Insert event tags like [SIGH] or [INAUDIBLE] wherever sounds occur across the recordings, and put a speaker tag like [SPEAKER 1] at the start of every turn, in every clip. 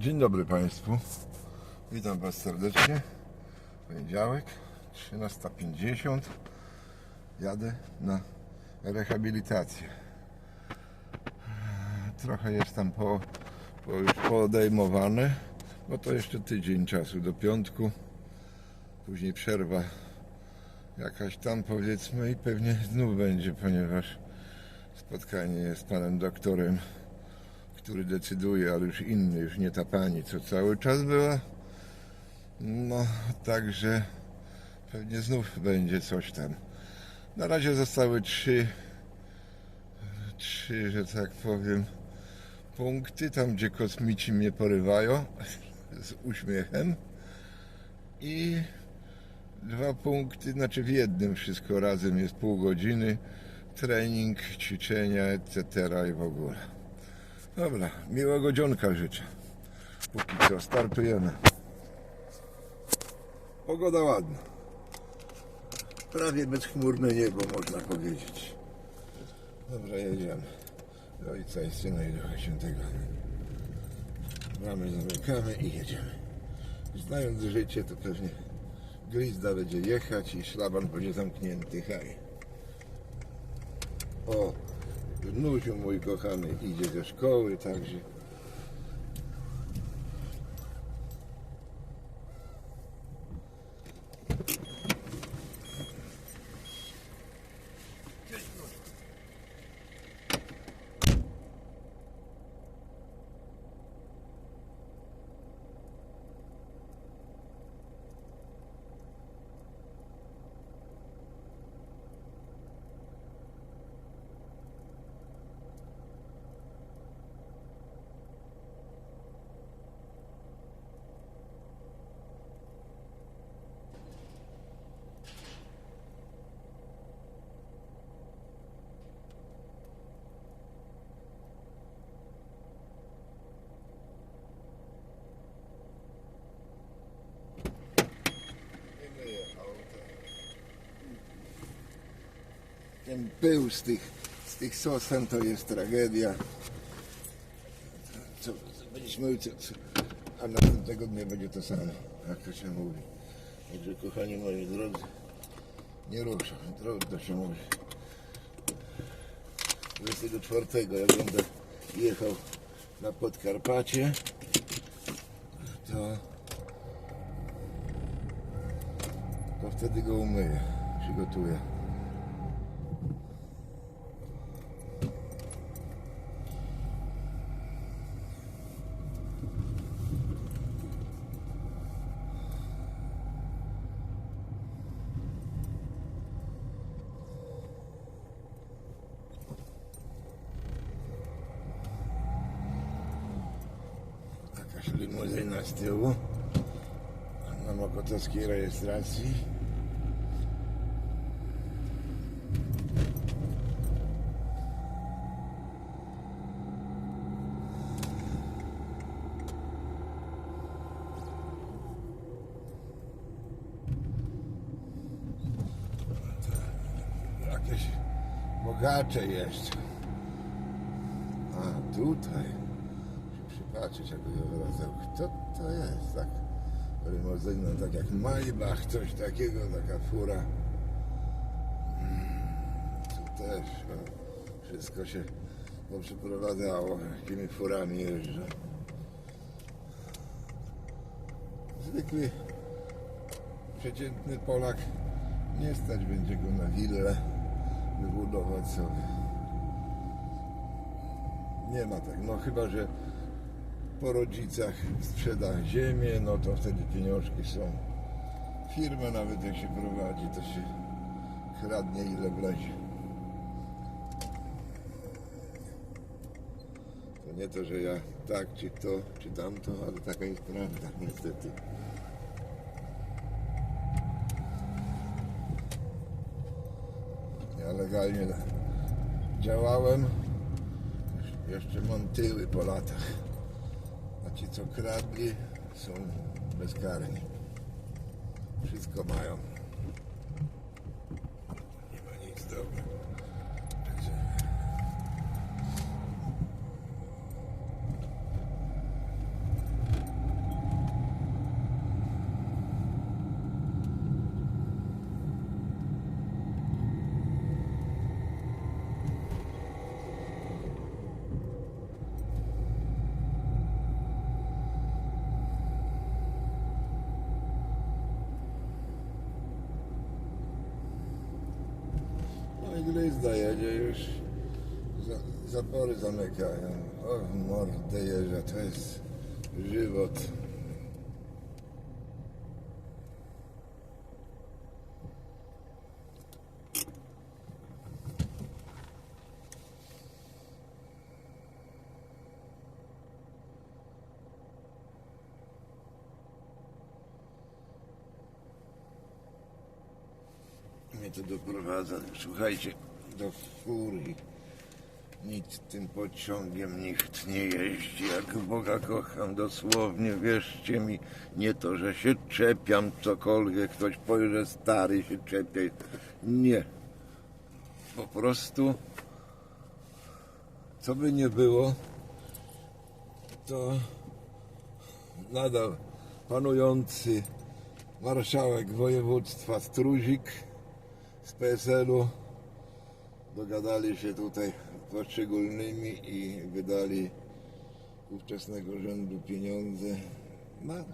[SPEAKER 1] Dzień dobry Państwu. Witam Was serdecznie. Poniedziałek, 13.50. Jadę na rehabilitację. Trochę jest tam po, po już bo to jeszcze tydzień czasu do piątku. Później przerwa jakaś tam powiedzmy i pewnie znów będzie, ponieważ spotkanie jest z panem doktorem który decyduje, ale już inny, już nie ta pani, co cały czas była. No, także pewnie znów będzie coś tam. Na razie zostały trzy, trzy, że tak powiem, punkty, tam gdzie kosmici mnie porywają [LAUGHS] z uśmiechem i dwa punkty, znaczy w jednym wszystko razem jest pół godziny, trening, ćwiczenia, etc. i w ogóle. Dobra, miłego dzionka życzę. Póki co, startujemy. Pogoda ładna. Prawie bezchmurne niebo, można powiedzieć. Dobra, jedziemy. Do Ojca i Syna i Ducha Świętego. Mamy zamykamy i jedziemy. Znając życie, to pewnie glizda będzie jechać i szlaban będzie zamknięty. Haj. O, Nuziu mój kochany idzie ze szkoły, także pył z tych, z tych sosen to jest tragedia. Co, mył, co, co, a następnego dnia będzie to samo, jak to się mówi. Także kochani moi drodzy, nie ruszam, trudno się mówi. 24 jak będę jechał na Podkarpacie, to to wtedy go umyję, przygotuję. Jakaś limuzyna z tyłu na mokotowskiej rejestracji. Jakieś bogacze jeszcze. A tutaj się jakby go wracał. Kto to jest? Tak, limuzyna, tak jak Maybach, coś takiego, taka fura. Mm, Tu też no, wszystko się poprzeprowadzało, jakimi furami jeżdżą. Zwykły, przeciętny Polak nie stać będzie go na willę wybudować sobie. Nie ma tak, no chyba, że po rodzicach sprzeda ziemię, no to wtedy pieniążki są. Firmę nawet jak się prowadzi, to się kradnie ile wlezie. To nie to, że ja tak, czy to, czy tamto, ale taka jest prawda, niestety. Ja legalnie działałem, jeszcze mam tyły po latach. Ci co kradli są bezkarni. Wszystko mają. Nie ma nic dobra. Także glizda jedzie już. Za, zapory zamykają. O mordę jeża, to jest żywot. Mnie to doprowadza, słuchajcie, do furii. Nic tym pociągiem nikt nie jeździ, jak Boga kocham, dosłownie, wierzcie mi, nie to, że się czepiam, cokolwiek, ktoś powie, że stary się czepia. Nie. Po prostu, co by nie było, to nadal panujący marszałek województwa Struzik z PSL-u dogadali się tutaj poszczególnymi i wydali ówczesnego rzędu pieniądze na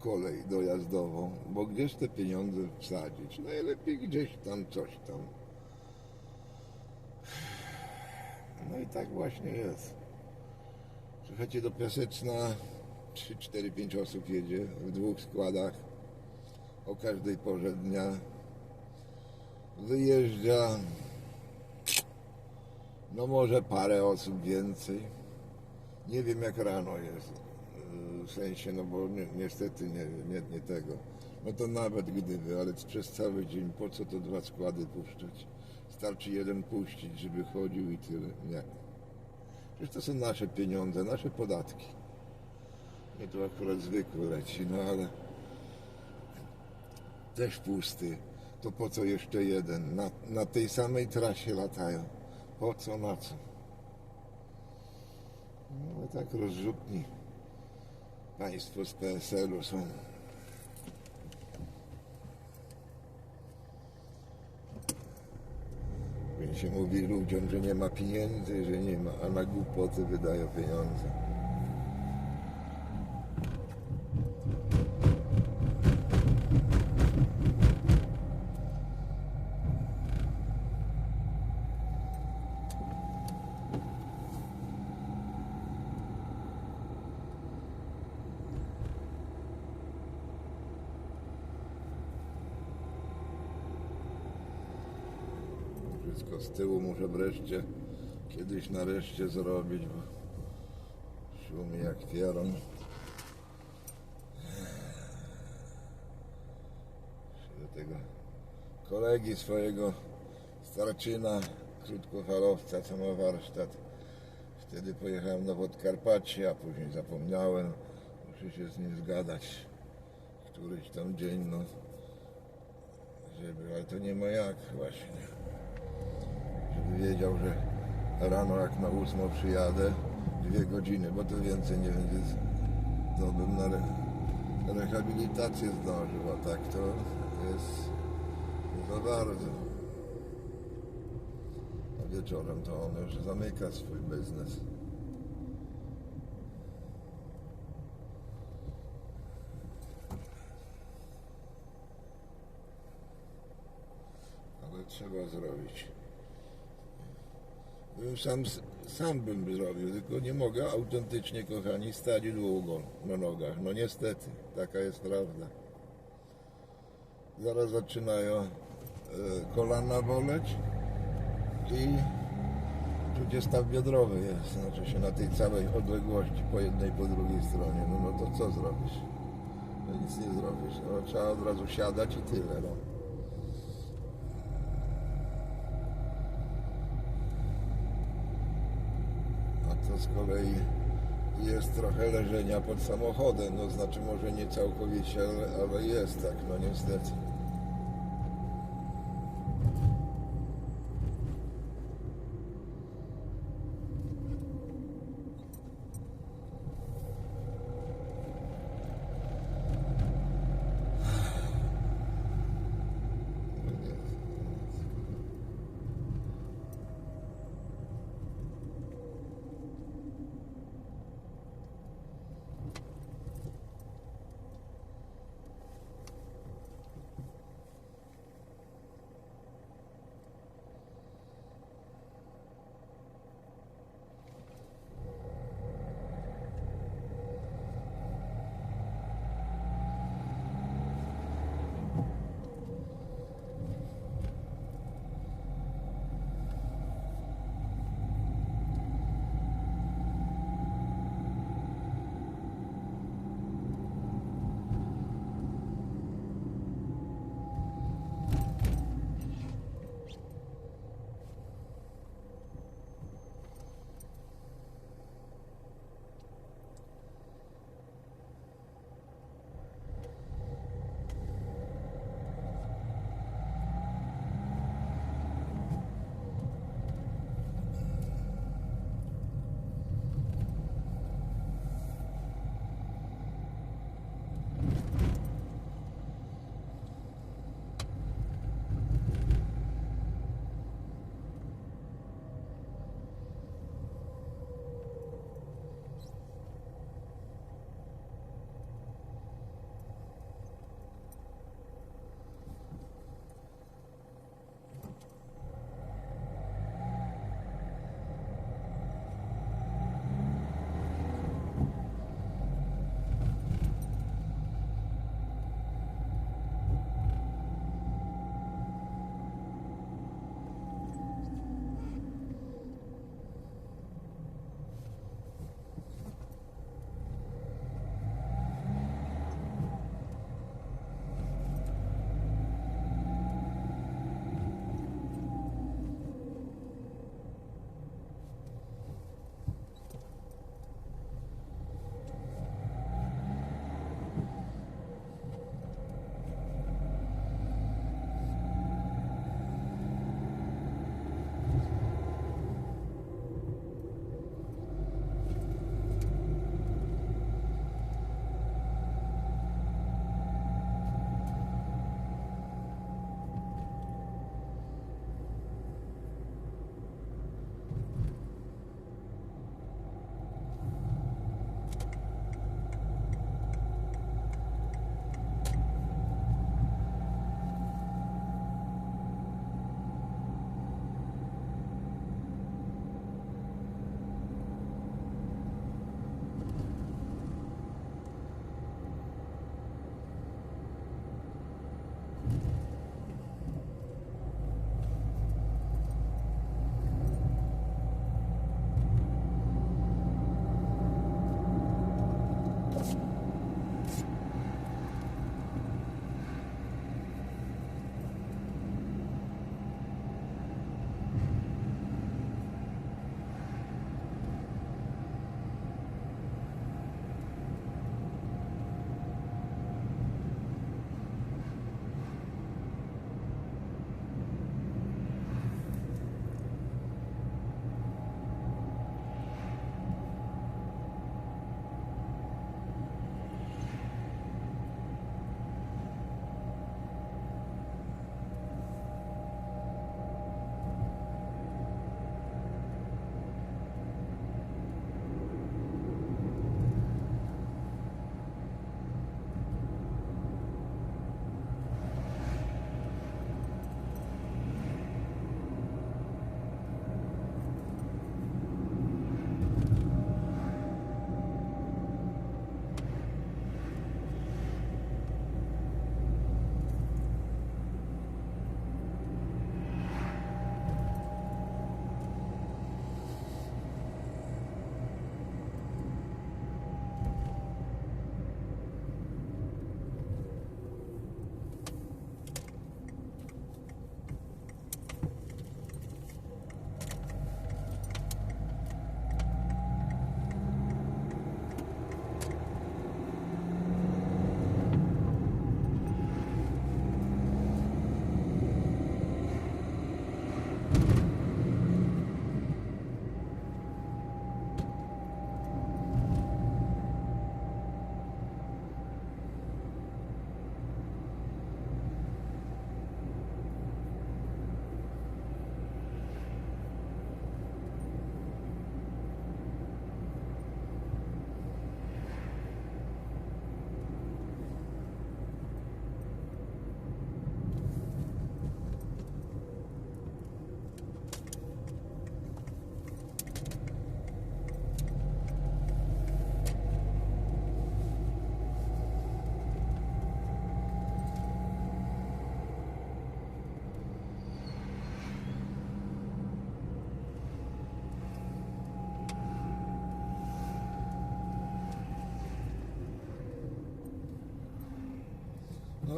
[SPEAKER 1] kolej dojazdową, bo gdzieś te pieniądze wsadzić? Najlepiej gdzieś tam coś tam. No i tak właśnie jest. Słuchajcie, do Piaseczna 3, 4, 5 osób jedzie w dwóch składach o każdej porze dnia. Wyjeżdża no może parę osób więcej. Nie wiem jak rano jest. Yy, W sensie, no bo ni niestety nie wiem, nie, nie tego. No to nawet gdyby, ale przez cały dzień po co to dwa składy puszczać? Starczy jeden puścić, żeby chodził i tyle. Nie. Przecież to są nasze pieniądze, nasze podatki. Nie to akurat zwykły leci, no ale też pusty. To po co jeszcze jeden? Na, na tej samej trasie latają. Po co, na co? No ale tak rozrzutni państwo z PSL-u są. Więc się mówi ludziom, że nie ma pieniędzy, że nie ma, a na głupoty wydają pieniądze. Wszystko z tyłu muszę wreszcie, kiedyś nareszcie zrobić, bo szumi jak pieron. Do tego kolegi swojego starczyna, krótkofalowca, co ma warsztat. Wtedy pojechałem na Podkarpacie, a później zapomniałem. Muszę się z nim zgadać. Któryś tam dzień, no. Żeby, ale to nie ma jak właśnie wiedział, że rano jak na ósmą przyjadę, dwie godziny, bo to więcej nie będzie, to bym na re, rehabilitację zdążył, a tak to jest za bardzo. A wieczorem to on już zamyka swój biznes. Ale trzeba zrobić. Sam, sam bym zrobił, tylko nie mogę autentycznie, kochani, stać długo na nogach. No niestety, taka jest prawda. Zaraz zaczynają e, kolana boleć i czucie staw biodrowy jest, znaczy się na tej całej odległości, po jednej, po drugiej stronie. No, no to co zrobisz? No nic nie zrobisz. No, trzeba od razu siadać i tyle. No. A to z kolei jest trochę leżenia pod samochodem, no znaczy może nie całkowicie, ale, jest tak, no niestety.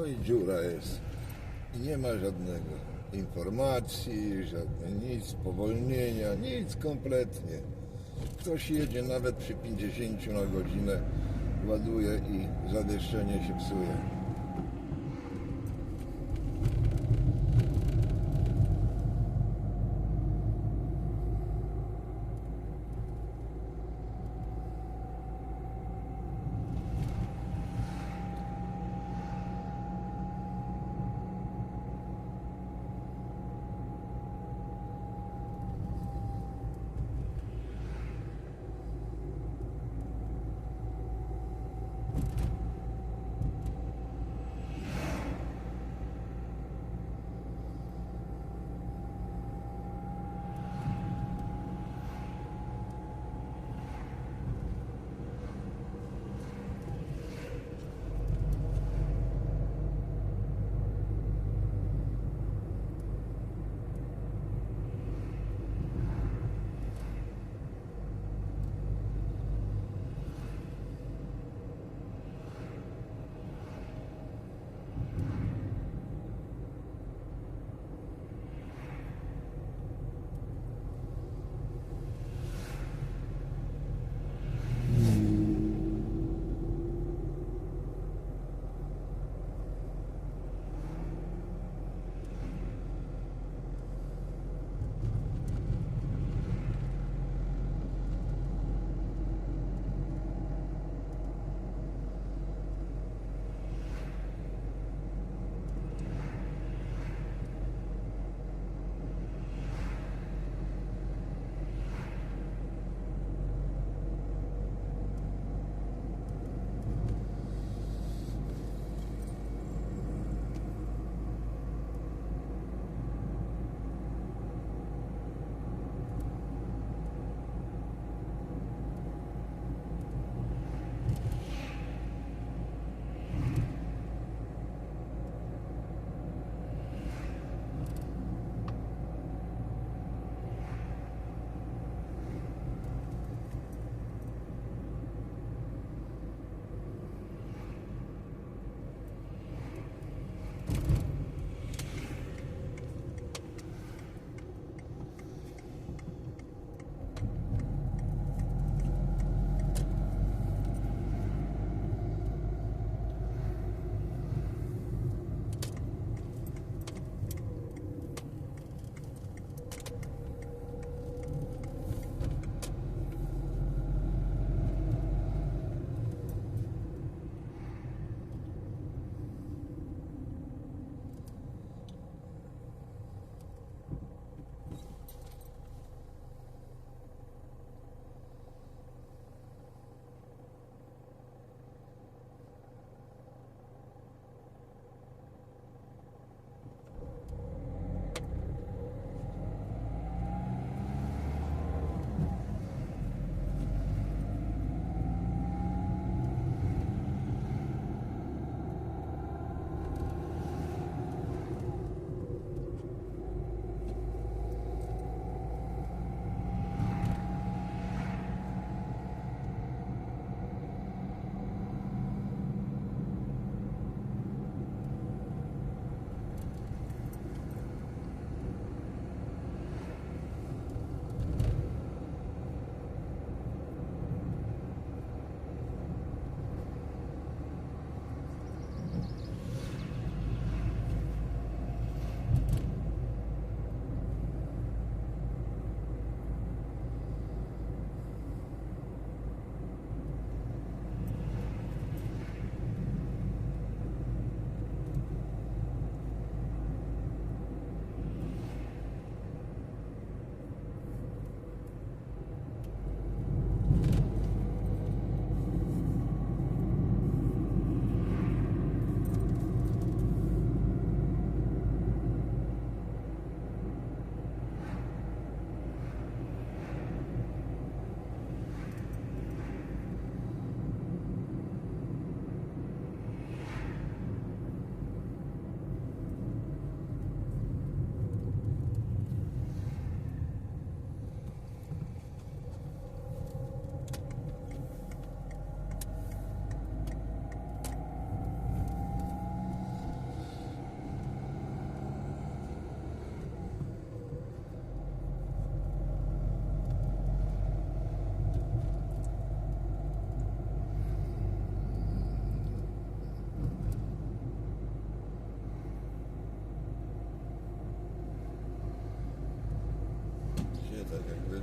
[SPEAKER 1] No i dziura jest. I nie ma żadnego informacji, żadne nic, spowolnienia, nic kompletnie. Ktoś jedzie nawet przy 50 na godzinę, ładuje i zadeszczenie się psuje.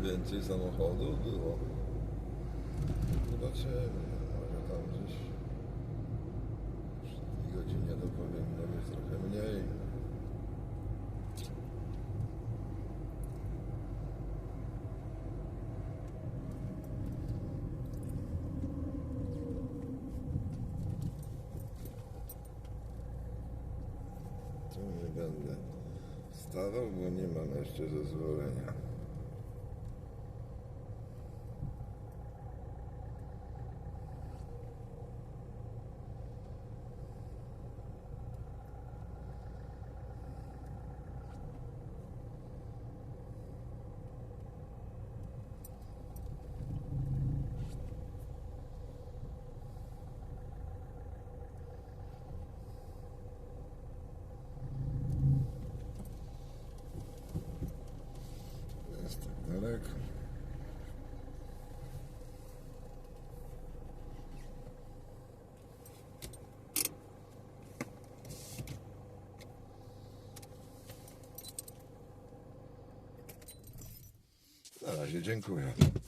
[SPEAKER 1] Więcej samochodów było. Zobaczymy, może tam gdzieś przy tej godzinie to powinno być trochę mniej. Tu nie będę stawał, bo nie mam jeszcze zezwolenia. Jest tak. Na razie dziękuję.